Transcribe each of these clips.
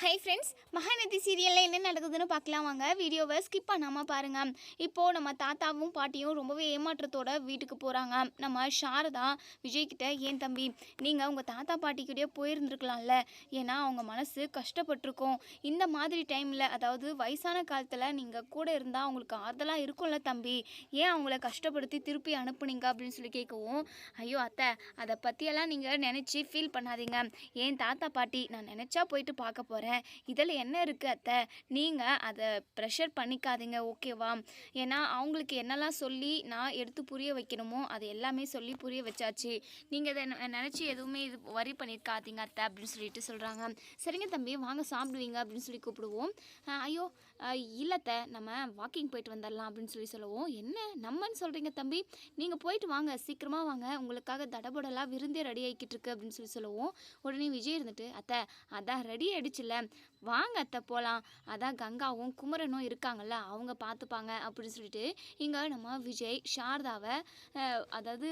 Hi friends Mahanadi சீரியலில் என்ன நடக்குதுன்னு பார்க்கலாம் வாங்க. வீடியோவை ஸ்கிப் பண்ணாமல் பாருங்கள் இப்போது நம்ம தாத்தாவும் பாட்டியும் ரொம்பவே ஏமாற்றத்தோட வீட்டுக்கு போகிறாங்க நம்ம சாரதா விஜய்கிட்ட ஏன் தம்பி நீங்கள் உங்கள் தாத்தா பாட்டிக்கிட்டே போயிருந்துருக்கலாம்ல. ஏன்னா அவங்க மனசு கஷ்டப்பட்டிருக்கோம். இந்த மாதிரி டைமில் அதாவது வயசான காலத்தில் நீங்கள் கூட இருந்தால் அவங்களுக்கு ஆறுதலாக இருக்கும்ல தம்பி. ஏன் அவங்கள கஷ்டப்படுத்தி திருப்பி அனுப்புனீங்க? அப்படின்னு சொல்லி கேட்கவும் ஐயோ அத்தை அதை பற்றியெல்லாம் நீங்கள் நினச்சி ஃபீல் பண்ணாதீங்க. ஏன் தாத்தா பாட்டி நான் நினச்சா போயிட்டு பார்க்க போகிறேன் இதில் என்ன இருக்குது அத்தை? நீங்கள் அதை ப்ரெஷர் பண்ணிக்காதீங்க ஓகேவா ஏன்னா அவங்களுக்கு என்னெல்லாம் சொல்லி நான் எடுத்து புரிய வைக்கணுமோ அது எல்லாமே சொல்லி புரிய வச்சாச்சு. நீங்கள் இதை நினச்சி எதுவுமே இது வரி பண்ணியிருக்காதீங்க அத்தை அப்படின்னு சொல்லிட்டு சொல்கிறாங்க சரிங்க தம்பி வாங்க சாப்பிடுவீங்க அப்படின்னு சொல்லி கூப்பிடுவோம். ஐயோ அஹ் நம்ம வாக்கிங் போயிட்டு வந்துடலாம் அப்படின்னு சொல்லி சொல்லுவோம். என்ன? நம்மன்னு சொல்கிறீங்க தம்பி? நீங்கள் போயிட்டு வாங்க சீக்கிரமாக வாங்க. உங்களுக்காக தடபடலாக விருந்தே ரெடி ஆகிக்கிட்டு இருக்கு அப்படின்னு சொல்லி சொல்லுவோம். உடனே விஜய் இருந்துட்டு அத்தை அதான் ரெடி ஆகிடுச்சுல வாங்க அத்தை போகலாம் அதான் கங்காவும் குமரனும் இருக்காங்கல்ல அவங்க பார்த்துப்பாங்க அப்படின்னு சொல்லிட்டு இங்கே நம்ம விஜய் சாரதாவை அதாவது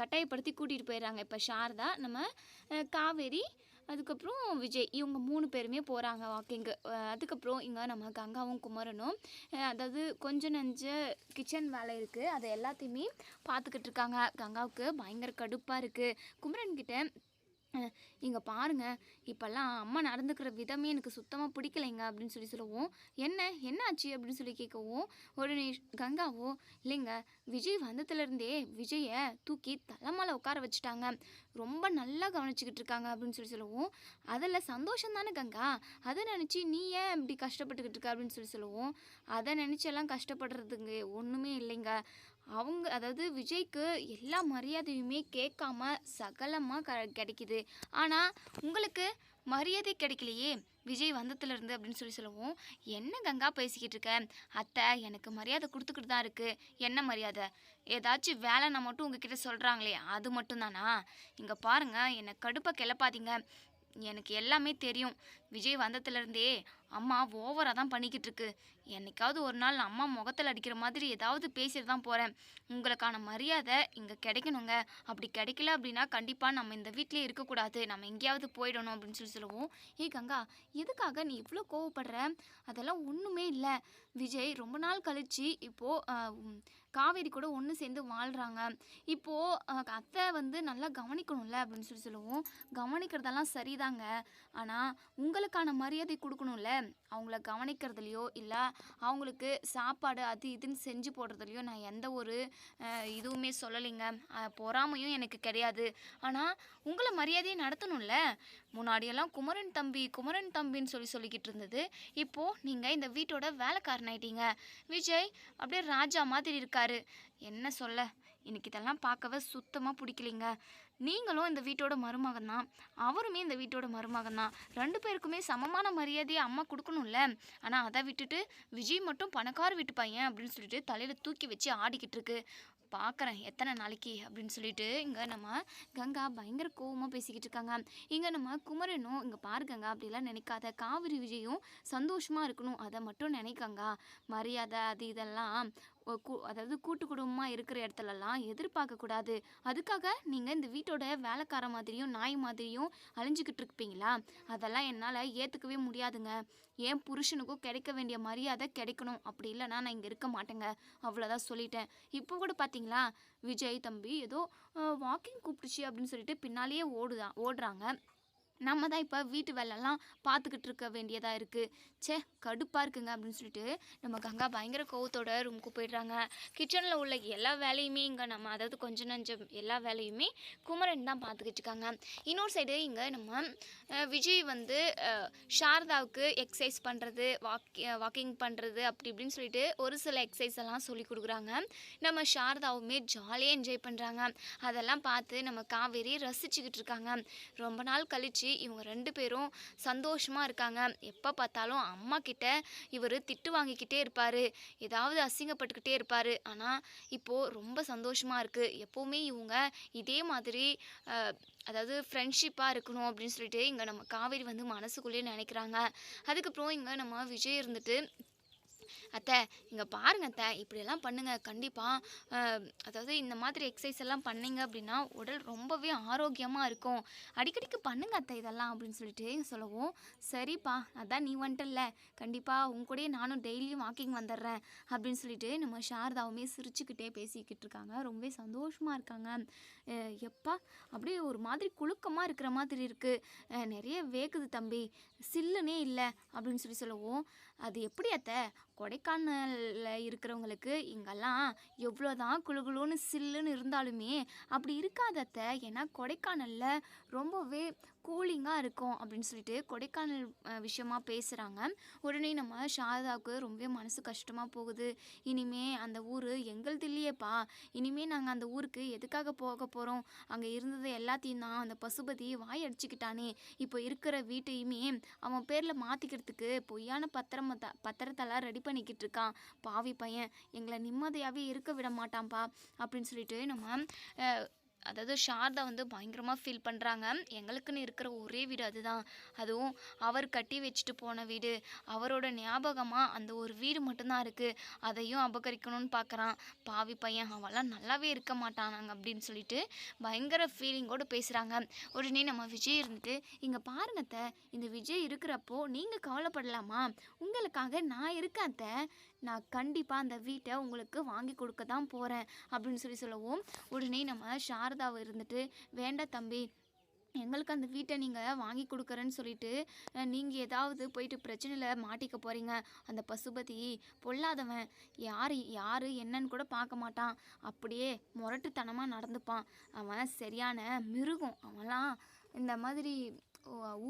கட்டாயப்படுத்தி கூட்டிகிட்டு போயிடுறாங்க. இப்போ சாரதா நம்ம காவேரி அதுக்கப்புறம் விஜய் இவங்க மூணு பேருமே போகிறாங்க வாக்கிங்கு அதுக்கப்புறம் இங்கே நம்ம கங்காவும் குமரனும் அதாவது கொஞ்சம் நஞ்ச கிச்சன் வேலை இருக்குது அதை எல்லாத்தையுமே பார்த்துக்கிட்டு இருக்காங்க. கங்காவுக்கு பயங்கர கடுப்பாக இருக்குது குமரன்கிட்ட இங்கே பாருங்க இப்போல்லாம் அம்மா நடந்துக்கிற விதமே எனக்கு சுத்தமாக பிடிக்கலைங்க அப்படின்னு சொல்லி சொல்லுவோம். என்ன? என்ன ஆச்சு அப்படின்னு சொல்லி கேட்கவும் உடனே கங்காவோ இல்லைங்க விஜய் வந்ததுலேருந்தே விஜயை தூக்கி தலைமையில் உட்கார வச்சுட்டாங்க. ரொம்ப நல்லா கவனிச்சிக்கிட்டு இருக்காங்க அப்படின்னு சொல்லி சொல்லுவோம். அதில் சந்தோஷம் தானே கங்கா? அதை நினச்சி நீ ஏன் இப்படி கஷ்டப்பட்டுக்கிட்டு இருக்க அப்படின்னு சொல்லி சொல்லுவோம். அதை நினச்செல்லாம் கஷ்டப்படுறதுங்க ஒன்றுமே இல்லைங்க. அவங்க அதாவது விஜய்க்கு எல்லா மரியாதையுமே கேட்காம சகலமாக க கிடைக்குது. ஆனால் உங்களுக்கு மரியாதை கிடைக்கலையே விஜய் வந்ததுலேருந்து அப்படின்னு சொல்லி சொல்லுவோம் என்ன கங்கா பேசிக்கிட்டு இருக்க? அத்தை எனக்கு மரியாதை கொடுத்துக்கிட்டு தான் இருக்குது என்ன மரியாதை? ஏதாச்சும் வேலைன்னா மட்டும் உங்ககிட்ட சொல்கிறாங்களே அது மட்டும்தானா? இங்கே பாருங்கள் என்னை கடுப்பை கிளப்பாதீங்க. எனக்கு எல்லாமே தெரியும். விஜய் வந்ததுலேருந்தே அம்மா ஓவராக தான் பண்ணிக்கிட்டு இருக்கு என்னைக்காவது ஒரு நாள் நான் அம்மா முகத்தில் அடிக்கிற மாதிரி ஏதாவது பேசிட்டு தான் போகிறேன் உங்களுக்கான மரியாதை இங்கே கிடைக்கணுங்க. அப்படி கிடைக்கல அப்படின்னா கண்டிப்பாக நம்ம இந்த வீட்டிலே இருக்கக்கூடாது. நம்ம எங்கேயாவது போயிடணும் அப்படின்னு சொல்லி சொல்லுவோம். ஏ கங்கா எதுக்காக நீ இவ்வளோ கோவப்படுற? அதெல்லாம் ஒன்றுமே இல்லை. விஜய் ரொம்ப நாள் கழித்து இப்போது காவேரி கூட ஒன்று சேர்ந்து வாழ்கிறாங்க இப்போது அத்தை வந்து நல்லா கவனிக்கணும்ல அப்படின்னு சொல்லி சொல்லுவோம். கவனிக்கிறதெல்லாம் சரிதாங்க. ஆனால் உங்களுக்கான மரியாதை கொடுக்கணும்ல? அவங்கள கவனிக்கிறதுலையோ இல்லை அவங்களுக்கு சாப்பாடு அது இதுன்னு செஞ்சு போடுறதுலையோ நான் எந்த ஒரு இதுவுமே சொல்லலைங்க. பொறாமையும் எனக்கு கிடையாது. ஆனால் உங்களை மரியாதையை நடத்தணும்ல? முன்னாடியெல்லாம் குமரன் தம்பி குமரன் தம்பின்னு சொல்லி சொல்லிக்கிட்டு இருந்தது. இப்போது நீங்கள் இந்த வீட்டோட வேலைக்காரன் ஆயிட்டீங்க விஜய் அப்படியே ராஜா மாதிரி இருக்காரு. என்ன சொல்ல? எனக்கு இதெல்லாம் பார்க்கவே சுத்தமாக பிடிக்கலைங்க. நீங்களும் இந்த வீட்டோட மருமகன் தான். அவருமே இந்த வீட்டோட மருமகன் தான். ரெண்டு பேருக்குமே சமமான மரியாதையை அம்மா கொடுக்கணும்ல. ஆனால் அதை விட்டுட்டு விஜய் மட்டும் பணக்கார வீட்டு பையன் அப்படின்னு சொல்லிட்டு தலையில் தூக்கி வச்சு ஆடிக்கிட்டு இருக்கு. பார்க்குறேன் எத்தனை நாளைக்கு அப்படின்னு சொல்லிட்டு இங்கே நம்ம கங்கா பயங்கர கோவமாக பேசிக்கிட்டு இருக்காங்க. இங்கே நம்ம குமரனும் இங்கே பாருக்கங்க அப்படிலாம் நினைக்காத. காவிரி விஜயும் சந்தோஷமாக இருக்கணும். அதை மட்டும் நினைக்கங்க. மரியாதை அது இதெல்லாம் அதாவது கூட்டு குடும்பமாக இருக்கிற இடத்துலலாம் எதிர்பார்க்கக்கூடாது அதுக்காக நீங்கள் இந்த வீட்டோட வேலைக்கார மாதிரியும் நாய் மாதிரியும் அழிஞ்சிக்கிட்டு இருப்பீங்களா? அதெல்லாம் என்னால் ஏற்றுக்கவே முடியாதுங்க. என் புருஷனுக்கும் கிடைக்க வேண்டிய மரியாதை கிடைக்கணும். அப்படி இல்லைன்னா நான் இங்கே இருக்க மாட்டேங்க. அவ்வளோதான் சொல்லிட்டேன். இப்போ கூட பார்த்தீங்களா விஜய் தம்பி ஏதோ வாக்கிங் கூப்பிட்டுச்சு அப்படின்னு சொல்லிட்டு பின்னாலேயே ஓடுதான் ஓடுறாங்க. நம்ம தான் இப்போ வீட்டு வேலைலாம் பார்த்துக்கிட்டு இருக்க வேண்டியதாக இருக்குது ச்சே கடுப்பாக இருக்குங்க அப்படின்னு சொல்லிட்டு நம்ம கங்கா பயங்கர கோவத்தோட ரூமுக்கு போயிடுறாங்க. கிச்சனில் உள்ள எல்லா வேலையுமே இங்கே நம்ம அதாவது கொஞ்சம் நஞ்சம் எல்லா வேலையுமே குமரன் தான் பார்த்துக்கிட்டு இருக்காங்க. இன்னொரு சைடு இங்கே நம்ம விஜய் வந்து சாரதாவுக்கு எக்ஸசைஸ் பண்ணுறது வாக் வாக்கிங் பண்ணுறது அப்படி இப்படின்னு சொல்லிட்டு ஒரு சில எக்ஸசைஸ் எல்லாம் சொல்லி கொடுக்குறாங்க. நம்ம சாரதாவுமே ஜாலியாக என்ஜாய் பண்ணுறாங்க அதெல்லாம் பார்த்து நம்ம காவேரி ரசிச்சுக்கிட்டு இருக்காங்க. ரொம்ப நாள் கழிச்சு இவங்க ரெண்டு பேரும் சந்தோஷமாக இருக்காங்க. எப்போ பார்த்தாலும் அம்மா கிட்ட இவர் திட்டு வாங்கிக்கிட்டே இருப்பார். ஏதாவது அசிங்கப்பட்டுக்கிட்டே இருப்பார். ஆனால் இப்போது ரொம்ப சந்தோஷமாக இருக்குது எப்போவுமே இவங்க இதே மாதிரி அதாவது ஃப்ரெண்ட்ஷிப்பாக இருக்கணும் அப்படின்னு சொல்லிட்டு இங்கே நம்ம காவேரி வந்து மனசுக்குள்ளேயே நினைக்கிறாங்க. அதுக்கப்புறம் இங்கே நம்ம விஜய் இருந்துட்டு அத்தை இங்கே பாருங்க அத்தை இப்படியெல்லாம் பண்ணுங்க கண்டிப்பாக அதாவது இந்த மாதிரி எக்ஸசைஸ் எல்லாம் பண்ணீங்க அப்படின்னா உடல் ரொம்பவே ஆரோக்கியமாக இருக்கும். அடிக்கடிக்கு பண்ணுங்க அத்தை இதெல்லாம் அப்படின்னு சொல்லிட்டு சொல்லவும் சரிப்பா அதான் நீ வந்துட்டல்ல கண்டிப்பாக உங்க கூடயே நானும் டெய்லியும் வாக்கிங் வந்துடுறேன் அப்படின்னு சொல்லிட்டு நம்ம சாரதாவுமே சிரிச்சுக்கிட்டே பேசிக்கிட்டு இருக்காங்க. ரொம்பவே சந்தோஷமாக இருக்காங்க. எப்பா? அப்படியே ஒரு மாதிரி குலுக்கமாக இருக்கிற மாதிரி இருக்குது நிறைய வேகுது தம்பி. சில்லுனே இல்லை அப்படின்னு சொல்லி சொல்லவும். அது எப்படி அத்த? கொடைக்கானலில் இருக்கிறவங்களுக்கு இங்கெல்லாம் எவ்வளோதான் குழுகுழுன்னு சில்லுன்னு இருந்தாலுமே அப்படி இருக்காது அத்தை. ஏன்னா கொடைக்கானலில் ரொம்பவே கூலிங்காக இருக்கும் அப்படின்னு சொல்லிட்டு கொடைக்கானல் விஷயமா பேசுகிறாங்க உடனே நம்ம சாரதாவுக்கு ரொம்பவே மனசு கஷ்டமாக போகுது. இனிமே அந்த ஊர் எங்களுது இல்லையேப்பா. இனிமே நாங்கள் அந்த ஊருக்கு எதுக்காக போக போகிறோம் அங்கே இருந்தது எல்லாத்தையும் தான் அந்த பசுபதி வாய் அடிச்சுக்கிட்டானே இப்போ இருக்கிற வீட்டையுமே அவன் பேரில் மாற்றிக்கிறதுக்கு பொய்யான பத்திரம் த பத்திரத்தெல்லாம் ரெடி பண்ணிக்கிட்டு இருக்கான். பாவி பையன். எங்களை நிம்மதியாகவே இருக்க விட மாட்டான்ப்பா. அப்படின்னு சொல்லிட்டு நம்ம அதாவது சாரதா வந்து பயங்கரமாக ஃபீல் பண்ணுறாங்க எங்களுக்குன்னு இருக்கிற ஒரே வீடு அதுதான். அதுவும் அவர் கட்டி வச்சுட்டு போன வீடு. அவரோட ஞாபகமாக அந்த ஒரு வீடு மட்டும்தான் இருக்குது அதையும் அபகரிக்கணும்னு பார்க்குறான் பாவி பையன். அவெல்லாம் நல்லாவே இருக்க மாட்டானாங்க அப்படின்னு சொல்லிட்டு பயங்கர ஃபீலிங்கோடு பேசுகிறாங்க உடனே நம்ம விஜய் இருந்துட்டு இங்கே பாருங்கத்த இந்த விஜய் இருக்கிறப்போ நீங்கள் கவலைப்படலாமா? உங்களுக்காக நான் இருக்கேன் அத்தை. நான் கண்டிப்பாக அந்த வீட்டை உங்களுக்கு வாங்கி கொடுக்க தான் போகிறேன் அப்படின்னு சொல்லி சொல்லவும் உடனே நம்ம சாரதாவை இருந்துட்டு வேண்டாம் தம்பி எங்களுக்கு அந்த வீட்டை நீங்கள் வாங்கி கொடுக்குறேன்னு சொல்லிட்டு நீங்கள் ஏதாவது போயிட்டு பிரச்சனையில் மாட்டிக்க போகிறீங்க அந்த பசுபதி பொல்லாதவன். யார் யார் என்னன்னு கூட பார்க்க மாட்டான். அப்படியே முரட்டுத்தனமாக நடந்துப்பான். அவன் சரியான மிருகம். அவன்லாம் இந்த மாதிரி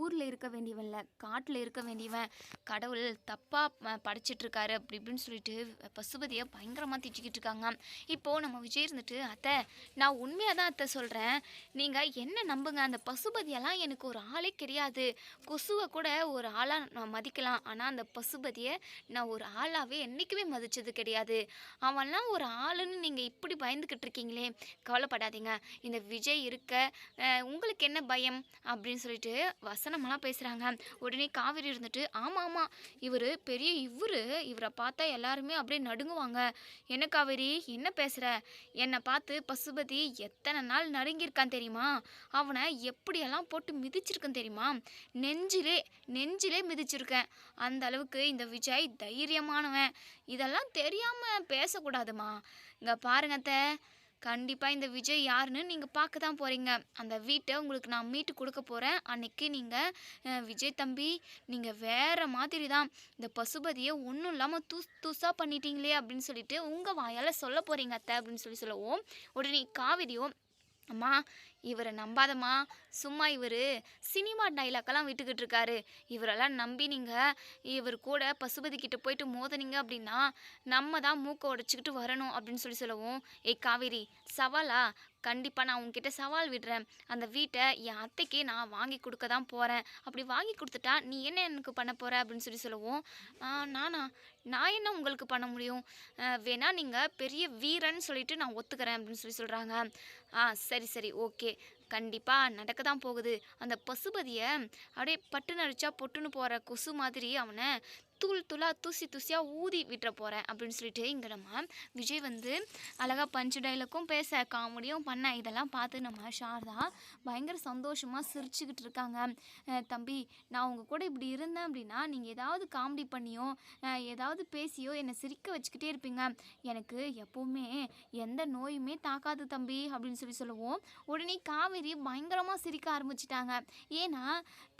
ஊரில் இருக்க வேண்டியவன்ல காட்டில் இருக்க வேண்டியவன் கடவுள் தப்பாக படைச்சிட்ருக்காரு அப்படி இப்படின்னு சொல்லிட்டு பசுபதியை பயங்கரமாக திட்டிக்கிட்டு இருக்காங்க. இப்போது நம்ம விஜய் இருந்துட்டு அத்தை நான் உண்மையாக தான் அத்தை சொல்கிறேன் நீங்கள் என்ன நம்புங்க? அந்த பசுபதியெல்லாம் எனக்கு ஒரு ஆளே கிடையாது. கொசுவை கூட ஒரு ஆளாக நான் மதிக்கலாம். ஆனால் அந்த பசுபதியை நான் ஒரு ஆளாகவே என்றைக்குமே மதித்தது கிடையாது. அவன்லாம் ஒரு ஆளுன்னு நீங்கள் இப்படி பயந்துக்கிட்டு இருக்கீங்களே கவலைப்படாதீங்க. இந்த விஜய் இருக்க உங்களுக்கு என்ன பயம்? அப்படின்னு சொல்லிட்டு வசனமெல்லாம் பேசுகிறாங்க உடனே காவிரி இருந்துட்டு ஆமாம் ஆமாம் இவர் பெரிய இவர். இவரை பார்த்தா எல்லாருமே அப்படியே நடுங்குவாங்க. என்ன காவேரி? என்ன பேசுகிற என்னை பார்த்து பசுபதி எத்தனை நாள் நடுங்கியிருக்கான் தெரியுமா? அவனை எப்படியெல்லாம் போட்டு மிதிச்சிருக்கேன் தெரியுமா? நெஞ்சிலே நெஞ்சிலே மிதிச்சிருக்கேன். அந்த அளவுக்கு இந்த விஜய் தைரியமானவன். இதெல்லாம் தெரியாமல் பேசக்கூடாதுமா. இங்கே பாருங்க அத்தை. கண்டிப்பாக இந்த விஜய் யாருன்னு நீங்கள் பார்க்க தான் போகிறீங்க அந்த வீட்டை உங்களுக்கு நான் மீட்டு கொடுக்க போகிறேன் அன்னைக்கு நீங்கள் விஜய் தம்பி நீங்கள் வேறு மாதிரி தான். இந்த பசுபதியை ஒன்றும் இல்லாமல் தூஸ் தூசாக பண்ணிட்டீங்களே அப்படின்னு சொல்லிட்டு உங்கள் வாயால் சொல்ல போகிறீங்க அத்தை அப்படின்னு சொல்லி சொல்லவும். உடனே காவிரியோ அம்மா இவரை நம்பாதம்மா. சும்மா இவர் சினிமா டைலாக்கெல்லாம் விட்டுக்கிட்டு இருக்காரு இவரெல்லாம் நம்பி நீங்கள் இவர் கூட பசுபதி கிட்ட போயிட்டு மோதனீங்க அப்படின்னா நம்ம தான் மூக்கை உடச்சிக்கிட்டு வரணும் அப்படின்னு சொல்லி சொல்லவும் ஏ காவேரி சவாலா? கண்டிப்பாக நான் உங்ககிட்ட சவால் விடுறேன். அந்த வீட்டை என் அத்தைக்கு நான் வாங்கி கொடுக்க தான் போகிறேன் அப்படி வாங்கி கொடுத்துட்டா நீ என்ன எனக்கு பண்ண போகிற அப்படின்னு சொல்லி சொல்லுவோம். நானா? நான் என்ன உங்களுக்கு பண்ண முடியும்? வேணா நீங்கள் பெரிய வீரன்னு சொல்லிட்டு நான் ஒத்துக்கிறேன் அப்படின்னு சொல்லி சொல்கிறாங்க ஆ சரி சரி ஓகே. கண்டிப்பாக நடக்க தான் போகுது. அந்த பசுபதியை அப்படியே பட்டு நடிச்சா பொட்டுன்னு போகிற கொசு மாதிரி அவனை தூள் தூளாக தூசி தூசியாக ஊதி விட்டுற போகிறேன் அப்படின்னு சொல்லிட்டு இங்கே நம்ம விஜய் வந்து அழகாக பஞ்சு டைலுக்கும் பேச காமெடியும் பண்ண இதெல்லாம் பார்த்து நம்ம சாரதா பயங்கர சந்தோஷமாக சிரிச்சுக்கிட்டு இருக்காங்க. தம்பி நான் உங்கள் கூட இப்படி இருந்தேன் அப்படின்னா நீங்கள் ஏதாவது காமெடி பண்ணியோ ஏதாவது பேசியோ என்னை சிரிக்க வச்சுக்கிட்டே இருப்பீங்க. எனக்கு எப்போவுமே எந்த நோயுமே தாக்காது தம்பி அப்படின்னு சொல்லி சொல்லுவோம். உடனே காவேரி பயங்கரமாக சிரிக்க ஆரம்பிச்சிட்டாங்க. ஏன்னா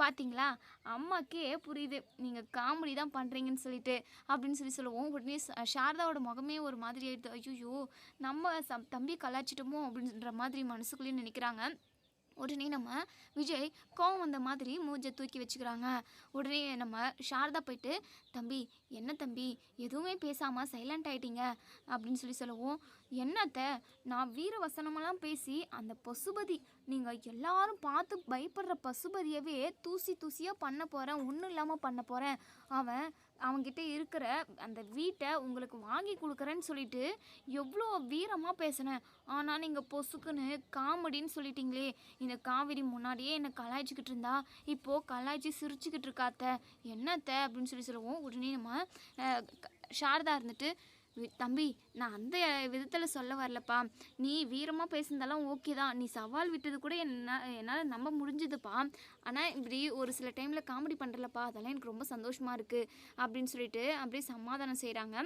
பார்த்தீங்களா அம்மாக்கே புரியுது. நீங்கள் காமெடி தான் பண்ணுறீங்கன்னு சொல்லிட்டு அப்படின்னு சொல்லி சொல்லுவோம் உடனே சாரதாவோட முகமே ஒரு மாதிரி ஆயிடுது. ஐயோ நம்ம சம் தம்பி கலாச்சிட்டோமோ அப்படின்ற மாதிரி மனசுக்குள்ளேயும் நினைக்கிறாங்க. உடனே நம்ம விஜய் கோவம் வந்த மாதிரி மூஞ்சை தூக்கி வச்சுக்கிறாங்க. உடனே நம்ம சாரதா போயிட்டு தம்பி என்ன தம்பி? எதுவுமே பேசாமல் சைலண்ட் ஆகிட்டீங்க அப்படின்னு சொல்லி சொல்லவும் என்னத்த? நான் வீர வசனமெல்லாம் பேசி அந்த பசுபதி நீங்கள் எல்லாரும் பார்த்து பயப்படுற பசுபதியவே தூசி தூசியாக பண்ண போகிறேன் ஒன்றும் இல்லாமல் பண்ண போகிறேன் அவன் அவன்கிட்ட இருக்கிற அந்த வீட்டை உங்களுக்கு வாங்கி கொடுக்குறேன்னு சொல்லிட்டு எவ்வளோ வீரமாக பேசினேன். ஆனால் நீங்கள் பொசுக்குன்னு காமெடின்னு சொல்லிட்டீங்களே. இந்த காவிரி முன்னாடியே என்னை கலாய்ச்சிக்கிட்டு இருந்தா. இப்போது கலாய்ச்சி சிரிச்சுக்கிட்டு இருக்காத்த. என்னத்த? அப்படின்னு சொல்லி சொல்லுவோம். உடனே நம்ம சாரதா இருந்துட்டு தம்பி நான் அந்த விதத்தில் சொல்ல வரலப்பா. நீ வீரமாக பேசுனதெல்லாம் ஓகே தான். நீ சவால் விட்டது கூட என்ன என்னால் நம்ப முடிஞ்சுதுப்பா. ஆனால் இப்படி ஒரு சில டைமில் காமெடி பண்ணுறலப்பா அதெல்லாம் எனக்கு ரொம்ப சந்தோஷமாக இருக்குது அப்படின்னு சொல்லிட்டு அப்படியே சமாதானம் செய்கிறாங்க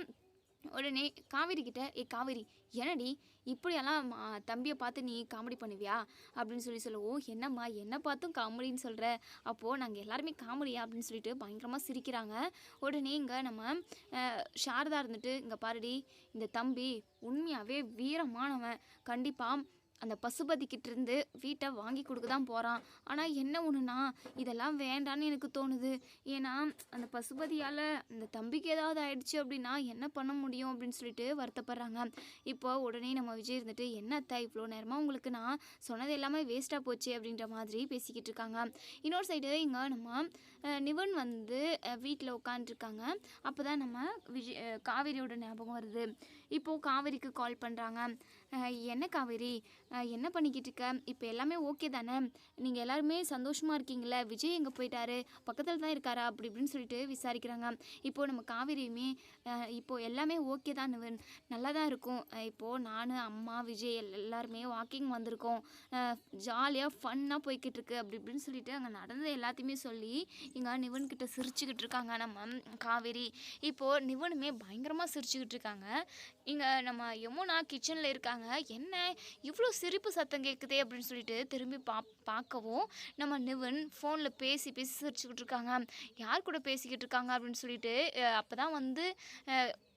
உடனே காவேரி கிட்ட ஏ காவேரி என்னடி? இப்படியெல்லாம் தம்பியை பார்த்து நீ காமெடி பண்ணுவியா? அப்படின்னு சொல்லி சொல்லுவோம் என்னம்மா என்னை பார்த்தும் காமெடின்னு சொல்கிற அப்போது நாங்கள் எல்லாருமே காமெடியா அப்படின்னு சொல்லிட்டு பயங்கரமாக சிரிக்கிறாங்க. உடனே இங்கே நம்ம சாரதா இருந்துட்டு இங்கே பாருடி இந்த தம்பி உண்மையாகவே வீரமானவன். கண்டிப்பாக அந்த பசுபதிக்கிட்ட இருந்து வீட்டை வாங்கி கொடுக்க தான் போகிறான் ஆனால் என்ன ஒன்றுனா இதெல்லாம் வேண்டான்னு எனக்கு தோணுது. ஏன்னா அந்த பசுபதியால் அந்த தம்பிக்கு ஏதாவது ஆயிடுச்சு அப்படின்னா என்ன பண்ண முடியும் அப்படின்னு சொல்லிட்டு வருத்தப்படுறாங்க. இப்போ உடனே நம்ம விஜய் இருந்துட்டு என்னத்த இவ்வளோ நேரமாக உங்களுக்கு நான் சொன்னது எல்லாமே வேஸ்ட்டாக போச்சு அப்படின்ற மாதிரி பேசிக்கிட்டு இருக்காங்க. இன்னொரு சைடு இங்கே நம்ம நிவன் வந்து வீட்டில் உட்காந்துருக்காங்க அப்போ தான் நம்ம விஜய் காவேரியோட ஞாபகம் வருது. இப்போது காவேரிக்கு கால் பண்ணுறாங்க என்ன காவேரி? என்ன பண்ணிக்கிட்டு இருக்க? இப்போ எல்லாமே ஓகே தானே? நீங்கள் எல்லாருமே சந்தோஷமாக இருக்கீங்களே விஜய் எங்கே போயிட்டாரு? பக்கத்தில் தான் இருக்காரா? அப்படி இப்படின்னு சொல்லிட்டு விசாரிக்கிறாங்க. இப்போது நம்ம காவேரியுமே இப்போது இப்போ எல்லாமே ஓகே தான். நிவன் நல்லா தான் இருக்கும். இப்போது நான் அம்மா விஜய் எல்- எல்லாருமே வாக்கிங் வந்திருக்கோம். ஜாலியாக ஃபன்னாக போய்கிட்டு இருக்கு. அப்படி இப்படின்னு சொல்லிட்டு அங்கே நடந்தது எல்லாத்தையுமே சொல்லி இங்கே நிவன்கிட்ட சிரிச்சுக்கிட்டு இருக்காங்க நம்ம காவேரி. இப்போது நிவனுமே பயங்கரமாக சிரிச்சுக்கிட்டு இருக்காங்க. இங்கே நம்ம யமுனா கிச்சனில் இருக்காங்க. என்ன இவ்வளோ சிரிப்பு சத்தம் கேட்குதே அப்படின்னு சொல்லிட்டு திரும்பி பா பார்க்கவும் நம்ம நிவன் ஃபோனில் பேசி பேசி சிரிச்சுக்கிட்டு இருக்காங்க. யார் கூட பேசிக்கிட்டு இருக்காங்க அப்படின்னு சொல்லிட்டு அப்போ தான் வந்து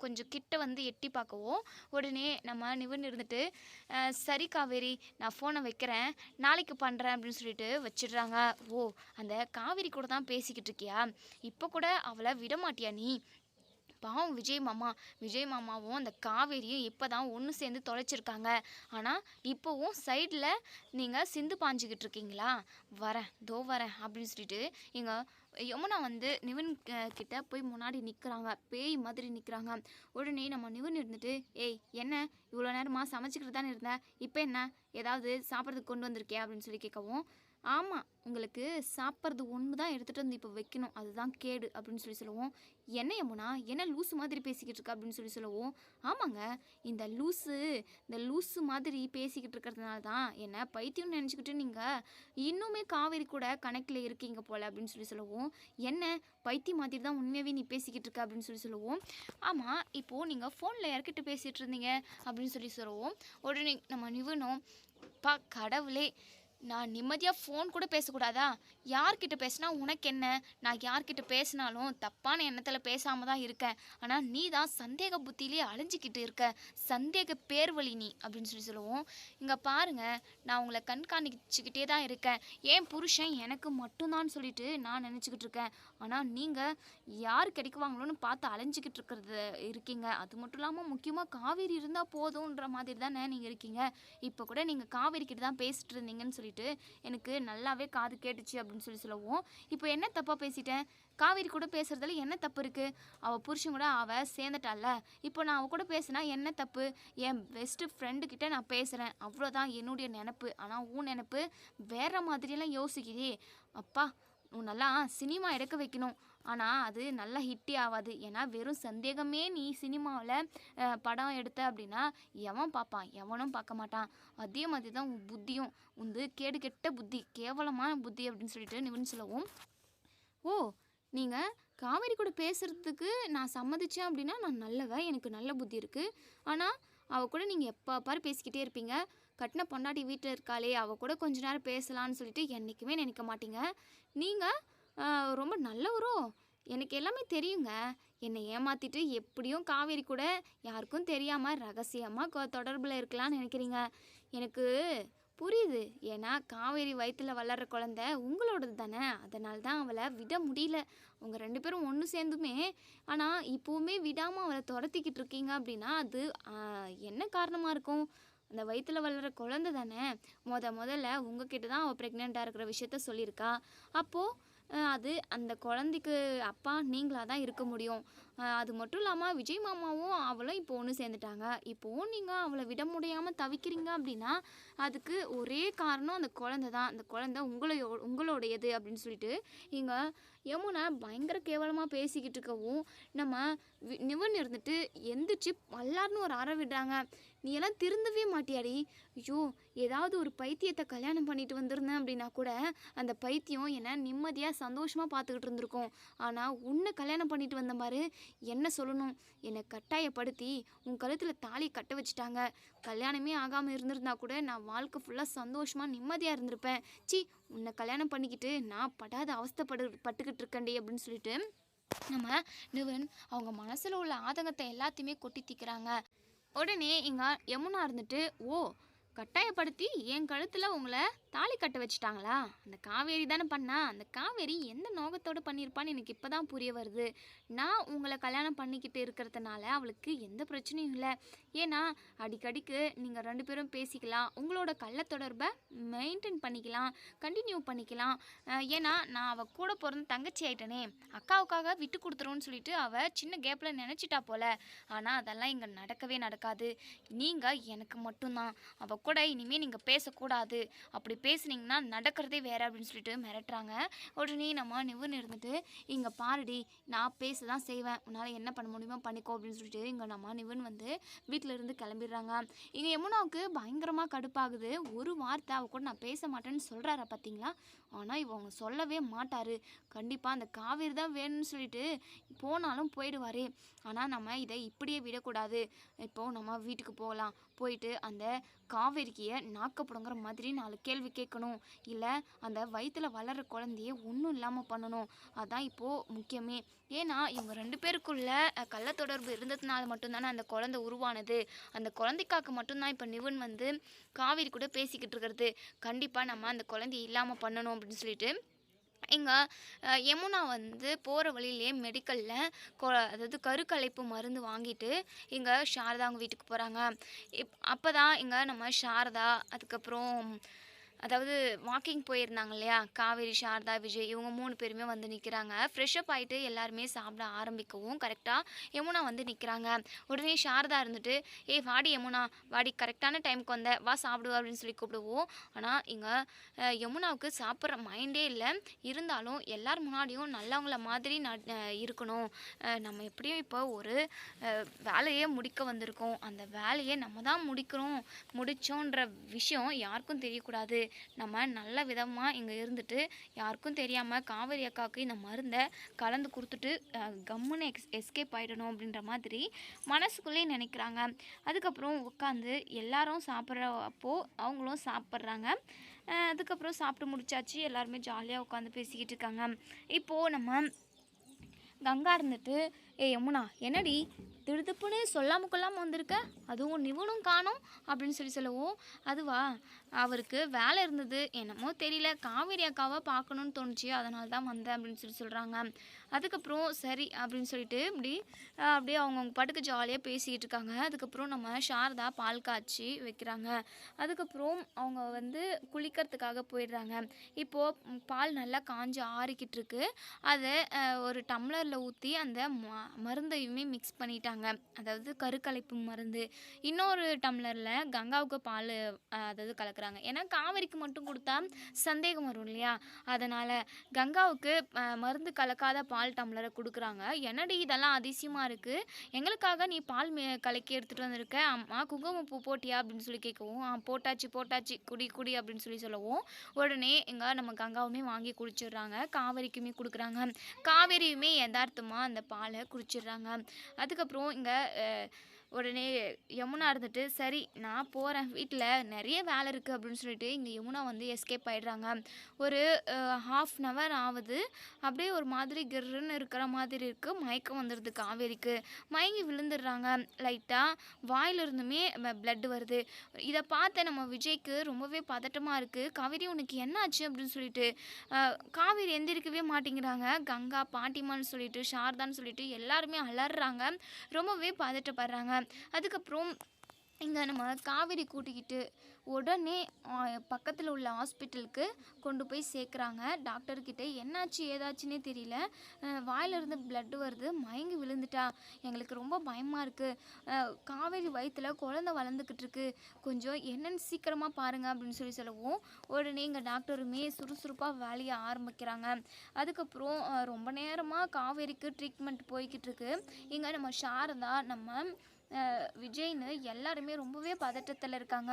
கொஞ்சம் கிட்ட வந்து எட்டி பார்க்கவும் உடனே நம்ம நிவன் இருந்துட்டு சரி காவேரி நான் ஃபோனை வைக்கிறேன். நாளைக்கு பண்ணுறேன் அப்படின்னு சொல்லிட்டு வச்சிடுறாங்க. ஓ அந்த காவேரி கூட தான் பேசிக்கிட்டு இருக்கியா? இப்போ கூட அவளை விட மாட்டியா நீ? பாவம் விஜய் மாமா விஜய் மாமாவும் அந்த காவேரியும் இப்போ தான் ஒன்று சேர்ந்து தொலைச்சிருக்காங்க. ஆனால் இப்போவும் சைடில் நீங்கள் சிந்து பாஞ்சிக்கிட்டு இருக்கீங்களா? வரேன் தோ வரேன் அப்படின்னு சொல்லிட்டு எங்கள் யமுனா வந்து நிவன் கிட்டே கிட்ட போய் முன்னாடி நிற்கிறாங்க பேய் மாதிரி நிற்கிறாங்க உடனே நம்ம நிவன் இருந்துட்டு ஏய் என்ன? இவ்வளோ நேரமாக சமைச்சிக்கிட்டு தானே இருந்தேன் இப்போ என்ன? ஏதாவது சாப்பிட்றதுக்கு கொண்டு வந்திருக்கே அப்படின்னு சொல்லி கேட்கவும் ஆமாம் உங்களுக்கு சாப்பிட்றது ஒன்று தான் எடுத்துகிட்டு வந்து இப்போ வைக்கணும். அதுதான் கேடு அப்படின்னு சொல்லி சொல்லுவோம். என்ன யமுனா என்ன லூஸ் மாதிரி பேசிக்கிட்டு இருக்கா அப்படின்னு சொல்லி சொல்லுவோம். ஆமாங்க இந்த லூசு இந்த லூஸு மாதிரி பேசிக்கிட்டு இருக்கிறதுனால தான் என்ன பைத்தியம்னு நினச்சிக்கிட்டு நீங்கள் இன்னுமே காவேரி கூட கணக்கில் இருக்கீங்க போல் அப்படின்னு சொல்லி சொல்லுவோம். என்ன பைத்தியம் மாதிரி தான் உண்மையாகவே நீ பேசிக்கிட்டு இருக்க அப்படின்னு சொல்லி சொல்லுவோம். ஆமாம் இப்போது நீங்கள் ஃபோனில் யார்கிட்ட பேசிகிட்டு இருந்தீங்க அப்படின்னு சொல்லி சொல்லுவோம். உடனே நம்ம நிவனும் பா கடவுளே நான் நிம்மதியாக ஃபோன் கூட பேசக்கூடாதா? யார்கிட்ட பேசினா உனக்கு என்ன? நான் யார்கிட்ட பேசினாலும் தப்பான எண்ணத்தில் பேசாமல் தான் இருக்கேன். ஆனால் நீ தான் சந்தேக புத்தியிலே அழிஞ்சிக்கிட்டு இருக்க. சந்தேக பேர்வழி நீ அப்படின்னு சொல்லி சொல்லுவோம். இங்கே பாருங்க நான் உங்களை கண்காணிச்சுக்கிட்டே தான் இருக்கேன். ஏன் புருஷன் எனக்கு மட்டும்தான் சொல்லிட்டு நான் நினச்சிக்கிட்டு இருக்கேன். ஆனால் நீங்கள் யார் கிடைக்குவாங்களோன்னு பார்த்து அலைஞ்சிக்கிட்டு இருக்கிறது இருக்கீங்க. அது மட்டும் இல்லாமல் முக்கியமாக காவேரி இருந்தால் போதும்ன்ற மாதிரி தானே நீங்கள் இருக்கீங்க. இப்போ கூட நீங்கள் காவேரி கிட்ட தான் பேசிட்டு இருந்தீங்கன்னு சொல்லிட்டு எனக்கு நல்லாவே காது கேட்டுச்சு அப்படின்னு சொல்லி சொல்லவும் இப்போ என்ன தப்பாக பேசிட்டேன்? காவேரி கூட பேசுறதுல என்ன தப்பு இருக்குது அவள் புருஷன் கூட அவள் சேர்ந்துட்டால? இப்போ நான் அவ கூட பேசினா என்ன தப்பு? என் பெஸ்ட்டு ஃப்ரெண்டுக்கிட்ட நான் பேசுகிறேன் அவ்வளோதான் என்னுடைய நினப்பு. ஆனால் உன் நினப்பு வேற மாதிரியெல்லாம் யோசிக்கிறே அப்பா உன்னெல்லாம் சினிமா எடுக்க வைக்கணும். ஆனால் அது நல்லா ஹிட்டே ஆகாது ஏன்னா வெறும் சந்தேகமே நீ சினிமாவில் படம் எடுத்த அப்படின்னா எவன் பார்ப்பான்? எவனும் பார்க்க மாட்டான். அதே மாதிரி தான் உன் புத்தியும். உந்து கேடு கெட்ட புத்தி கேவலமான புத்தி அப்படின்னு சொல்லிட்டு நிவன் சொல்லவும் ஓ நீங்கள் காவேரி கூட பேசுகிறதுக்கு நான் சம்மதித்தேன் அப்படின்னா நான் நல்லவ எனக்கு நல்ல புத்தி இருக்குது ஆனால் அவள் கூட நீங்கள் எப்போ பாரு பேசிக்கிட்டே இருப்பீங்க. கட்டின பொண்டாட்டி வீட்டில் இருக்காளே அவள் கூட கொஞ்ச நேரம் பேசலான்னு சொல்லிட்டு என்றைக்குமே நினைக்க மாட்டீங்க. நீங்கள் ரொம்ப நல்லவரோ? எனக்கு எல்லாமே தெரியுங்க. என்னை ஏமாற்றிட்டு எப்படியும் காவேரி கூட யாருக்கும் தெரியாமல் ரகசியமாக தொடர்பில் இருக்கலாம்னு நினைக்கிறீங்க. எனக்கு புரியுது. ஏன்னா காவேரி வயிற்றில் வளர்ற குழந்தை உங்களோடது தானே. அதனால தான் அவளை விட முடியல. உங்கள் ரெண்டு பேரும் ஒன்று சேர்ந்துமே. ஆனால் இப்போவுமே விடாமல் அவளை துரத்திக்கிட்டு இருக்கீங்க அப்படின்னா அது என்ன காரணமாக இருக்கும்? அந்த வயிற்றில் வளர்கிற குழந்தை தானே? முத முதல்ல உங்ககிட்ட தான் அவள் ப்ரெக்னெண்ட்டாக இருக்கிற விஷயத்த சொல்லியிருக்கா. அப்போது அது அந்த குழந்தைக்கு அப்பா நீங்களாக தான் இருக்க முடியும். அது மட்டும் இல்லாமல் விஜய் மாமாவும் அவளும் இப்போ ஒன்று சேர்ந்துட்டாங்க. இப்போவும் நீங்கள் அவளை விட முடியாமல் தவிக்கிறீங்க அப்படின்னா அதுக்கு ஒரே காரணம் அந்த குழந்தை தான். அந்த குழந்தை உங்களையோ உங்களுடையது அப்படின்னு சொல்லிட்டு இங்கே யமுனா பயங்கர கேவலமாக பேசிக்கிட்டு இருக்கவும் நம்ம நிவன் இருந்துட்டு எந்திரிச்சு எல்லாருன்னு ஒரு அற விடுறாங்க. நீ எல்லாம் திருந்தவே மாட்டியாடி. ஐயோ ஏதாவது ஒரு பைத்தியத்தை கல்யாணம் பண்ணிட்டு வந்திருந்தேன் அப்படின்னா கூட அந்த பைத்தியம் என்னை நிம்மதியாக சந்தோஷமாக பார்த்துக்கிட்டு இருந்திருக்கும். ஆனால் உன்னை கல்யாணம் பண்ணிட்டு வந்த மாதிரி என்ன சொல்லணும்? என்னை கட்டாயப்படுத்தி உன் கழுத்தில் தாலி கட்ட வச்சுட்டாங்க. கல்யாணமே ஆகாமல் இருந்திருந்தா கூட நான் வாழ்க்கை ஃபுல்லாக சந்தோஷமாக நிம்மதியாக இருந்திருப்பேன். சி உன்னை கல்யாணம் பண்ணிக்கிட்டு நான் படாத அவஸ்தப்படு பட்டுக்கிட்டு இருக்கேன்டி அப்படின்னு சொல்லிட்டு நம்ம நிவன் அவங்க மனசில் உள்ள ஆதங்கத்தை எல்லாத்தையுமே கொட்டி தீக்கிறாங்க. உடனே இங்க யமுனா இருந்துட்டு ஓ கட்டாயப்படுத்தி என் கழுத்தில் உங்களை தாலி கட்ட வச்சுட்டாங்களா? அந்த காவேரி தானே பண்ணா? அந்த காவேரி எந்த நோகத்தோடு பண்ணியிருப்பான்னு எனக்கு இப்போ தான் புரிய வருது. நான் உங்களை கல்யாணம் பண்ணிக்கிட்டு இருக்கிறதுனால அவளுக்கு எந்த பிரச்சனையும் இல்லை. ஏன்னா அடிக்கடிக்கு நீங்கள் ரெண்டு பேரும் பேசிக்கலாம். உங்களோட கள்ள தொடர்பை மெயின்டைன் பண்ணிக்கலாம். கண்டினியூ பண்ணிக்கலாம். ஏன்னா நான் அவள் கூட பிறந்த தங்கச்சி ஆயிட்டனே. அக்காவுக்காக விட்டு கொடுத்துருவோன்னு சொல்லிட்டு அவள் சின்ன கேப்பில் நினச்சிட்டா போல. ஆனால் அதெல்லாம் இங்கே நடக்கவே நடக்காது. நீங்கள் எனக்கு மட்டும்தான். அவள் கூட இனிமேல் நீங்கள் பேசக்கூடாது. அப்படி பேசுனீங்கன்னா நடக்கிறதே வேறு அப்படின்னு சொல்லிட்டு மிரட்டுறாங்க. உடனே நம்ம நிவுன்னு இருந்துட்டு இங்கே பாருடி நான் பேச தான் செய்வேன். உன்னால் என்ன பண்ண முடியுமோ பண்ணிக்கோ அப்படின்னு சொல்லிட்டு இங்கே நம்ம நிவன் வந்து வீட்டில் இருந்து கிளம்பிடுறாங்க. இங்கே யமுனாவுக்கு பயங்கரமாக கடுப்பாகுது. ஒரு வார்த்தை அவ கூட நான் பேச மாட்டேன்னு சொல்கிறாரா பார்த்தீங்களா ஆனால் இவங்க சொல்லவே மாட்டார். கண்டிப்பாக அந்த காவேரி தான் வேணும்னு சொல்லிட்டு போனாலும் போயிடுவார். ஆனால் நம்ம இதை இப்படியே விடக்கூடாது. இப்போது நம்ம வீட்டுக்கு போகலாம். போயிட்டு அந்த காவேரிக்கிய நாக்கப்படுங்கிற மாதிரி நாலு கேள்வி கேட்கணும். இல்லை அந்த வயிற்றில் வளர்கிற குழந்தைய ஒன்றும் இல்லாமல் பண்ணணும். அதான் இப்போது முக்கியமே. ஏன்னா இவங்க ரெண்டு பேருக்குள்ள கள்ள தொடர்பு இருந்ததுனால மட்டும்தானே அந்த குழந்தை உருவானது. அந்த குழந்தைக்காக மட்டும்தான் இப்போ நிவன் வந்து காவிரி கூட பேசிக்கிட்டு இருக்கிறது. கண்டிப்பாக நம்ம அந்த குழந்தைய இல்லாமல் பண்ணணும் அப்படின்னு சொல்லிட்டு இங்கே யமுனா வந்து போகிற வழியிலே மெடிக்கலில் கொ அதாவது கருக்கலைப்பு மருந்து வாங்கிட்டு இங்கே சாரதா அவங்க வீட்டுக்கு போகிறாங்க இப் அப்போ தான் இங்கே நம்ம சாரதா அதுக்கப்புறம் அதாவது வாக்கிங் போயிருந்தாங்க இல்லையா? காவேரி சாரதா விஜய் இவங்க மூணு பேருமே வந்து நிற்கிறாங்க ஃப்ரெஷ்அப் ஆகிட்டு எல்லாருமே சாப்பிட ஆரம்பிக்கவும் கரெக்டாக யமுனா வந்து நிற்கிறாங்க உடனே சாரதா இருந்துட்டு ஏய் வாடி யமுனா வாடி கரெக்டான டைமுக்கு வந்த வா சாப்பிடுவா அப்படின்னு சொல்லி கூப்பிடுவோம். ஆனால் இங்கே யமுனாவுக்கு சாப்பிட்ற மைண்டே இல்லை. இருந்தாலும் எல்லார் முன்னாடியும் நல்லவங்கள மாதிரி ந- இருக்கணும். நம்ம எப்படியும் இப்போ ஒரு வேலையே முடிக்க வந்திருக்கோம். அந்த வேலையை நம்ம தான் முடிக்கிறோம். முடிச்சோன்ற விஷயம் யாருக்கும் தெரியக்கூடாது. நம்ம நல்ல விதமாக இங்கே இருந்துட்டு யாருக்கும் தெரியாமல் காவேரி அக்காவுக்கு இந்த மருந்தை கலந்து கொடுத்துட்டு கம்முன்னு எக்ஸ் எஸ்கேப் ஆகிடணும் அப்படின்ற மாதிரி மனசுக்குள்ளேயே நினைக்கிறாங்க. அதுக்கப்புறம் உட்காந்து எல்லாரும் சாப்பிட்ற அப்போ அவங்களும் சாப்பிட்றாங்க. அதுக்கப்புறம் சாப்பிட்டு முடிச்சாச்சு. எல்லாருமே ஜாலியாக உட்காந்து பேசிக்கிட்டு இருக்காங்க. இப்போது நம்ம கங்கா இருந்துட்டு ஏ யமுனா என்னடி? திருதுப்புன்னு சொல்லாமல் கொள்ளாமல் வந்திருக்க? அதுவும் நிவனும் காணும் அப்படின்னு சொல்லி சொல்லவும் அதுவா? அவருக்கு வேலை இருந்தது. என்னமோ தெரியல. காவேரி அக்காவை பார்க்கணுன்னு தோணுச்சு. அதனால தான் வந்தேன் அப்படின்னு சொல்லி சொல்கிறாங்க அதுக்கப்புறம் சரி அப்படின்னு சொல்லிட்டு இப்படி அப்படியே அவங்கவுங்க பாட்டுக்கு ஜாலியாக பேசிக்கிட்டு இருக்காங்க. அதுக்கப்புறம் நம்ம சாரதா பால் காய்ச்சி வைக்கிறாங்க. அதுக்கப்புறம் அவங்க வந்து குளிக்கிறதுக்காக போயிடுறாங்க. இப்போது பால் நல்லா காஞ்சு ஆறிக்கிட்டு இருக்கு. அதை ஒரு டம்ளரில் ஊற்றி அந்த மருந்தையுமே மிக்ஸ் பண்ணிட்டாங்க. அதாவது கருக்கலைப்பு மருந்து. இன்னொரு டம்ளரில் கங்காவுக்கு பால் அதாவது கலக்குறாங்க. ஏன்னா காவேரிக்கு மட்டும் கொடுத்தா சந்தேகம் வரும் இல்லையா? அதனால் கங்காவுக்கு மருந்து கலக்காத பால் டம்ளரை கொடுக்குறாங்க. என்னடி இதெல்லாம் அதிசயமாக இருக்குது எங்களுக்காக நீ பால் கலக்கி எடுத்துகிட்டு வந்திருக்க? அம்மா குங்குமப்பூ போட்டியா? அப்படின்னு சொல்லி கேட்கவும் ஆ போட்டாச்சு போட்டாச்சு. குடி குடி அப்படின்னு சொல்லி சொல்லவும் உடனே எங்கே நம்ம கங்காவுமே வாங்கி குடிச்சிடுறாங்க. காவேரிக்குமே கொடுக்குறாங்க. காவேரியுமே யதார்த்தமாக அந்த பாலை குறிச்சிடுறாங்க அதுக்கப்புறம் இங்கே உடனே யமுனா இருந்துட்டு சரி நான் போகிறேன் வீட்டில் நிறைய வேலை இருக்குது அப்படின்னு சொல்லிட்டு இங்கே யமுனா வந்து எஸ்கேப் ஆயிடுறாங்க. ஒரு ஹாஃப் அன் ஹவர் ஆகுது. அப்படியே ஒரு மாதிரி கிர்ன்னு இருக்கிற மாதிரி இருக்குது மயக்கம் வந்துடுது காவேரிக்கு. மயங்கி விழுந்துடுறாங்க. லைட்டாக வாயிலிருந்துமே பிளட் வருது. இதை பார்த்த நம்ம விஜய்க்கு ரொம்பவே பதட்டமாக இருக்குது காவேரி உனக்கு என்ன ஆச்சு அப்படின்னு சொல்லிட்டு காவேரி எந்திரிக்கவே மாட்டேங்கிறாங்க. கங்கா பாட்டிமான்னு சொல்லிட்டு சாரதான்னு சொல்லிட்டு எல்லாருமே அலறாங்க ரொம்பவே பதட்டப்படுறாங்க. அதுக்கப்புறம் இங்கே நம்ம காவேரி கூட்டிக்கிட்டு உடனே பக்கத்தில் உள்ள ஹாஸ்பிட்டலுக்கு கொண்டு போய் சேர்க்குறாங்க. டாக்டர்கிட்ட என்னாச்சு ஏதாச்சுன்னே தெரியல. வாயிலிருந்து பிளட் வருது மயங்கி விழுந்துட்டா. எங்களுக்கு ரொம்ப பயமாக இருக்குது காவேரி வயிற்றில் குழந்தை வளர்ந்துக்கிட்டு இருக்கு. கொஞ்சம் என்னென்னு சீக்கிரமாக பாருங்கள் அப்படின்னு சொல்லி சொல்லவும். உடனே இங்கே டாக்டருமே சுறுசுறுப்பாக வேலையை ஆரம்பிக்கிறாங்க. அதுக்கப்புறம் ரொம்ப நேரமாக காவேரிக்கு ட்ரீட்மெண்ட் போய்கிட்டு இருக்கு. இங்கே நம்ம ஷாரதா நம்ம விஜய்னு எல்லாருமே ரொம்பவே பதட்டத்தில் இருக்காங்க.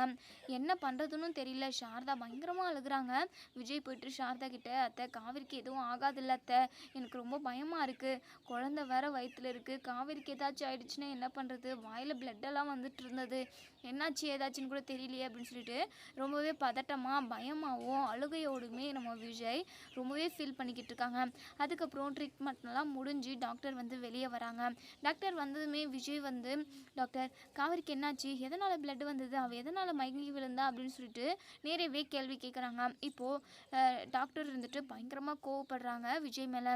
என்ன பண்ணுறதுன்னு தெரியல. சாரதா பயங்கரமாக அழுகுறாங்க. விஜய் போயிட்டு சாரதா கிட்ட அத்தை காவேரிக்கு எதுவும் ஆகாதில்ல அத்தை. எனக்கு ரொம்ப பயமாக இருக்குது குழந்தை வேற வயிற்றில் இருக்குது காவிரிக்கு ஏதாச்சும் ஆயிடுச்சுன்னா என்ன பண்ணுறது வாயில் பிளட்டெல்லாம் வந்துட்டு இருந்தது. என்னாச்சு? ஏதாச்சுன்னு கூட தெரியலையே அப்படின்னு சொல்லிட்டு ரொம்பவே பதட்டமாக பயமாகவும் அழுகையோடுமே நம்ம விஜய் ரொம்பவே ஃபீல் பண்ணிக்கிட்டு இருக்காங்க. அதுக்கப்புறம் ட்ரீட்மெண்ட்லாம் முடிஞ்சு டாக்டர் வந்து வெளியே வராங்க. டாக்டர் வந்ததுமே விஜய் வந்து டாக்டர் காவேரிக்கு என்னாச்சு? எதனால் பிளட் வந்தது? அவள் எதனால் மயங்கி விழுந்தா? அப்படின்னு சொல்லிட்டு நேரவே கேள்வி கேட்குறாங்க இப்போது டாக்டர் இருந்துட்டு பயங்கரமாக கோவப்படுறாங்க விஜய் மேலே.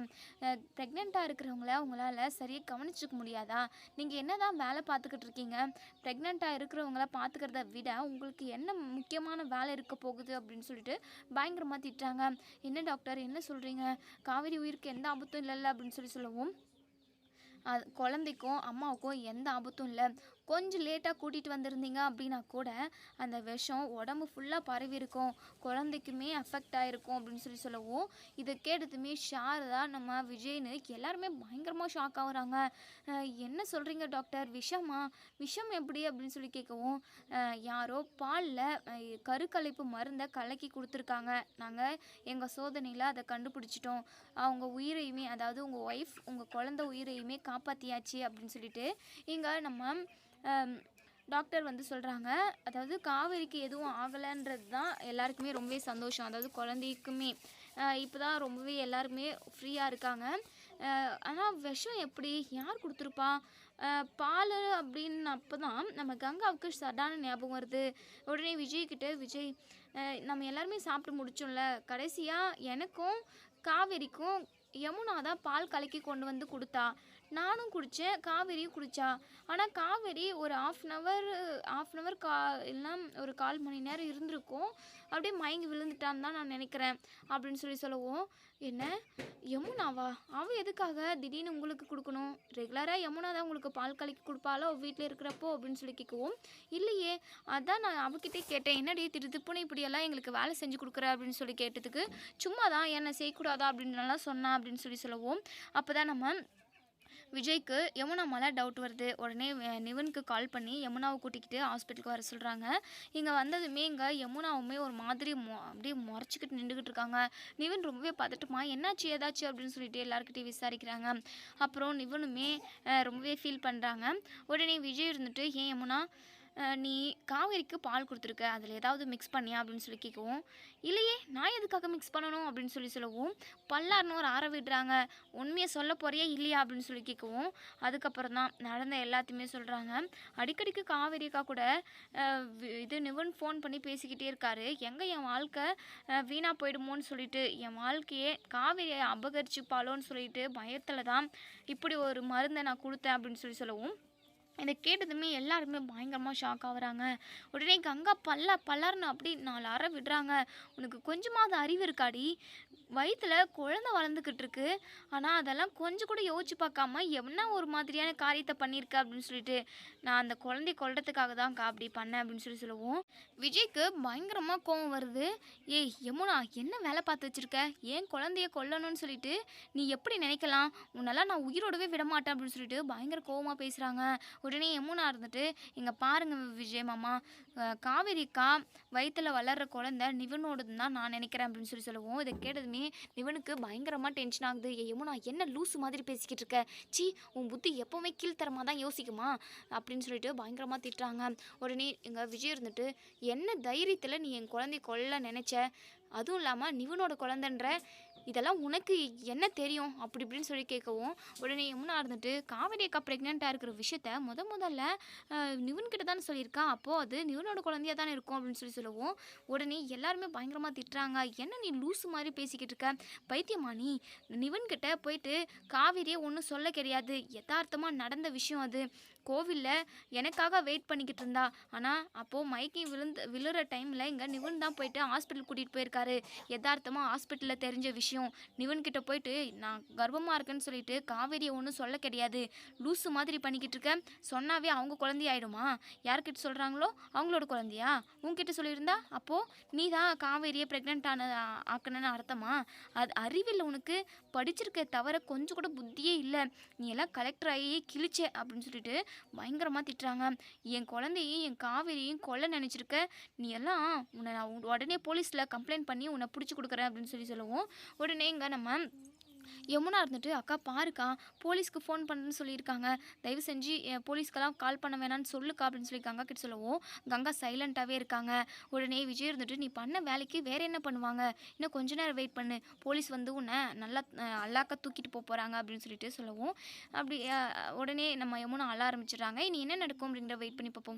ப்ரெக்னெண்ட்டாக இருக்கிறவங்கள உங்களால் சரியாக கவனிச்சிக்க முடியாதா? நீங்கள் என்ன தான் வேலை பார்த்துக்கிட்டு இருக்கீங்க? ப்ரெக்னெண்ட்டாக இருக்கிறவங்கள பார்த்துக்கிறத விட உங்களுக்கு என்ன முக்கியமான வேலை இருக்க போகுது? அப்படின்னு சொல்லிட்டு பயங்கரமாக திட்டுறாங்க. என்ன டாக்டர்? என்ன சொல்கிறீங்க காவேரி உயிருக்கு எந்த ஆபத்தும் இல்லைல்ல அப்படின்னு சொல்லி சொல்லவும் குழந்தைக்கும் அம்மாவுக்கும் எந்த ஆபத்தும் இல்லை. கொஞ்சம் லேட்டாக கூட்டிகிட்டு வந்திருந்தீங்க அப்படின்னா கூட அந்த விஷம் உடம்பு ஃபுல்லாக பரவி இருக்கும். குழந்தைக்குமே அஃபெக்ட் ஆகிருக்கும் அப்படின்னு சொல்லி சொல்லவும். இதை கேட்டதுமே ஷாரதா நம்ம விஜய்னு எல்லாருமே பயங்கரமாக ஷாக் ஆகுறாங்க. என்ன சொல்கிறீங்க டாக்டர் விஷமா? விஷம் எப்படி அப்படின்னு சொல்லி கேட்கவும் யாரோ பாலில் கருக்கலைப்பு மருந்தை கலக்கி கொடுத்துருக்காங்க. நாங்கள் எங்கள் சோதனையில் அதை கண்டுபிடிச்சிட்டோம். அவங்க உயிரையுமே அதாவது உங்கள் ஒய்ஃப் உங்கள் குழந்தை உயிரையுமே காப்பாற்றியாச்சு அப்படின்னு சொல்லிட்டு இங்கே நம்ம டாக்டர் வந்து சொல்கிறாங்க அதாவது காவேரிக்கு எதுவும் ஆகலைன்றது தான் எல்லாருக்குமே ரொம்பவே சந்தோஷம். அதாவது குழந்தைக்குமே இப்போ தான் ரொம்பவே எல்லாருமே ஃப்ரீயாக இருக்காங்க. ஆனால் விஷம் எப்படி? யார் கொடுத்துருப்பா? பால் அப்படின்னு அப்போ தான் நம்ம கங்காவுக்கு சடான ஞாபகம் வருது. உடனே விஜய்கிட்ட விஜய் நம்ம எல்லாருமே சாப்பிட்டு முடிச்சோம்ல. கடைசியாக எனக்கும் காவேரிக்கும் யமுனா தான் பால் கலக்கி கொண்டு வந்து கொடுத்தா. நானும் குடித்தேன் காவேரியும் குடித்தா ஆனால் காவேரி ஒரு half an hour half an hour கா எல்லாம் ஒரு கால் மணி நேரம் இருந்திருக்கும். அப்படியே மயங்கி விழுந்துட்டான்னு தான் நான் நினைக்கிறேன் அப்படின்னு சொல்லி சொல்லவும். என்ன? யமுனாவா? அவள் எதுக்காக திடீர்னு உங்களுக்கு கொடுக்கணும்? ரெகுலராக யமுனா தான் உங்களுக்கு பால் கலக்கி கொடுப்பாளோ? வீட்டில் இருக்கிறப்போ? அப்படின்னு சொல்லி கேட்கவும். இல்லையே அதான் நான் அவகிட்டே கேட்டேன். என்னடி திருப்புன்னு இப்படியெல்லாம் எங்களுக்கு வேலை செஞ்சு கொடுக்குற? அப்படின்னு சொல்லி கேட்டதுக்கு சும்மா தான் என்ன செய்யக்கூடாதா? அப்படின்னு நல்லா சொன்னா அப்படின்னு சொல்லி சொல்லவும். அப்போ தான் நம்ம விஜய்க்கு யமுனா மேலே டவுட் வருது. உடனே நிவனுக்கு கால் பண்ணி யமுனாவை கூட்டிக்கிட்டு ஹாஸ்பிட்டலுக்கு வர சொல்கிறாங்க இங்கே வந்ததுமே இங்கே யமுனாவுமே ஒரு மாதிரி மொ அப்படியே முறைச்சிக்கிட்டு நின்றுக்கிட்டு இருக்காங்க. நிவன் ரொம்பவே பதட்டமா என்னாச்சு ஏதாச்சு? அப்படின்னு சொல்லிட்டு எல்லாருக்கிட்டையும் விசாரிக்கிறாங்க. அப்புறம் நிவனுமே ரொம்பவே ஃபீல் பண்ணுறாங்க உடனே விஜய் இருந்துட்டு ஏன் யமுனா நீ காவேரிக்கு பால் கொடுத்துருக்க அதில் ஏதாவது மிக்ஸ் பண்ணியா அப்படின்னு சொல்லி கேட்கவும் இல்லையே நான் எதுக்காக மிக்ஸ் பண்ணணும் அப்படின்னு சொல்லி சொல்லவும் பல்லார்னு ஒரு ஆற விடுறாங்க. உண்மையை சொல்ல போறியா இல்லையா அப்படின்னு சொல்லி கேட்கவும் அதுக்கப்புறம் தான் நடந்த எல்லாத்தையுமே சொல்கிறாங்க அடிக்கடிக்கு காவேரிக்கா கூட இது நிவன் ஃபோன் பண்ணி பேசிக்கிட்டே இருக்காரு. எங்கே என் வாழ்க்கை வீணாக போயிடுமோன்னு சொல்லிட்டு என் வாழ்க்கையே காவேரியை அபகரிச்சுப்பாளோன்னு சொல்லிட்டு பயத்தில் தான் இப்படி ஒரு மருந்தை நான் கொடுத்தேன் அப்படின்னு சொல்லி சொல்லவும் இதை கேட்டதுமே எல்லாருமே பயங்கரமாக ஷாக் ஆகுறாங்க. உடனே கங்கா பல்ல பல்லர்னு அப்படி நாலு அற விடுறாங்க. உனக்கு கொஞ்சமாவது அறிவு இருக்காடி. வயிற்றில் குழந்தை வளர்ந்துக்கிட்டு இருக்கு. ஆனால் அதெல்லாம் கொஞ்சம் கூட யோசிச்சு பார்க்காம என்ன ஒரு மாதிரியான காரியத்தை பண்ணியிருக்க அப்படின்னு சொல்லிட்டு நான் அந்த குழந்தைய கொல்றதுக்காக கா அப்படி பண்ணேன் அப்படின்னு சொல்லி சொல்லுவோம். விஜய்க்கு பயங்கரமாக கோவம் வருது. ஏய் யமுனா என்ன வேலை பார்த்து வச்சுருக்க? ஏன் குழந்தைய கொல்லணும்னு சொல்லிட்டு நீ எப்படி நினைக்கலாம்? உன்னெல்லாம் நான் உயிரோடவே விட மாட்டேன் அப்படின்னு சொல்லிட்டு பயங்கர கோவமாக பேசுகிறாங்க உடனே யமுனா இருந்துட்டு இங்கே பாருங்க விஜய் மாமா காவேரிக்கா வயிற்றில் வளர்ற குழந்தை நிவனோடது தான் நான் நினைக்கிறேன் அப்படின்னு சொல்லி சொல்லுவோம். இதை கேட்டதுமே நிவனுக்கு பயங்கரமாக டென்ஷன் ஆகுது. ஏ யமுனா என்ன லூஸ் மாதிரி பேசிக்கிட்டு இருக்க? சீ உன் புத்தி எப்போவுமே கீழ்த்தரமாக தான் யோசிக்குமா? அப்படின்னு சொல்லிட்டு பயங்கரமாக திட்டுறாங்க. உடனே எங்கள் விஜய் இருந்துட்டு என்ன தைரியத்தில் நீ என் குழந்தைய கொல்ல நினச்ச? அதுவும் இல்லாமல் நிவனோட குழந்தைன்ற இதெல்லாம் உனக்கு என்ன தெரியும்? அப்படி இப்படின்னு சொல்லி கேட்கவும் உடனே யமுனா இருந்துட்டு காவேரி அக்கா ப்ரெக்னெண்ட்டாக இருக்கிற விஷயத்த முத முதல்ல நிவன்கிட்ட தானே சொல்லியிருக்கா? அப்போது அது நிவனோட குழந்தையாக தானே இருக்கும்? அப்படின்னு சொல்லி சொல்லுவோம் உடனே எல்லாருமே பயங்கரமாக திட்டுறாங்க. என்ன நீ லூஸ் மாதிரி பேசிக்கிட்டு இருக்க? பைத்தியமா நீ? போயிட்டு காவேரியே ஒன்றும் சொல்ல கிடையாது. யதார்த்தமாக நடந்த விஷயம் அது. கோவிலில் எனக்காக வெயிட் பண்ணிக்கிட்டு இருந்தா. ஆனால் அப்போது மைக்கி விழுந்து விழுற டைமில் இங்கே நிவன் தான் போயிட்டு ஹாஸ்பிட்டல் கூட்டிகிட்டு போயிருக்காரு. யதார்த்தமாக ஹாஸ்பிட்டலில் தெரிஞ்ச விஷயம். நிவன்கிட்ட போயிட்டு நான் கர்ப்பமாக இருக்கேன்னு சொல்லிட்டு காவேரியை ஒன்றும் சொல்ல கிடையாது. லூஸு மாதிரி பண்ணிக்கிட்டு இருக்கேன். சொன்னாவே அவங்க குழந்தையாயிடுமா யார்கிட்ட சொல்கிறாங்களோ அவங்களோட குழந்தையா? உங்ககிட்ட சொல்லியிருந்தா? அப்போது நீ தான் காவேரியை ப்ரெக்னென்ட் ஆன ஆக்கணுன்னு அர்த்தமா? அது அறிவில் உனக்கு. படிச்சிருக்க தவிர கொஞ்சம் கூட புத்தியே இல்லை. நீ எல்லாம் கலெக்டர் ஆகி கிழிச்சே அப்படின்னு சொல்லிட்டு பயங்கரமாக திட்டுறாங்க. என் குழந்தையும் என் காவேரியும் கொல்ல நினச்சிருக்க. நீ எல்லாம் உன்னை நான் உடனே போலீஸில் கம்ப்ளைண்ட் பண்ணி உன்னை பிடிச்சி கொடுக்குறேன் அப்படின்னு சொல்லி சொல்லுவோம். உடனே இங்கே நம்ம யமுனா இருந்துட்டு அக்கா பாருக்கா போலீஸ்க்கு ஃபோன் பண்ணுன்னு சொல்லியிருக்காங்க. தயவு செஞ்சு போலீஸ்க்கெல்லாம் கால் பண்ண வேணாம்னு சொல்லுக்கா அப்படின்னு சொல்லி கங்கா கிட்ட சொல்லவும் கங்கா சைலண்ட்டாகவே இருக்காங்க. உடனே விஜய் இருந்துட்டு நீ பண்ண வேலைக்கு வேற என்ன பண்ணுவாங்க? இன்னும் கொஞ்ச நேரம் வெயிட் பண்ணு. போலீஸ் வந்து உன்னை நல்லா அல்லாக்கா தூக்கிட்டு போக போகிறாங்க அப்படின்னு சொல்லிட்டு சொல்லவும். அப்படி உடனே நம்ம யமுனா அழ ஆரம்பிச்சிடுறாங்க. இனி என்ன நடக்கும் அப்படிங்கிற வெயிட் பண்ணி பார்ப்போம்.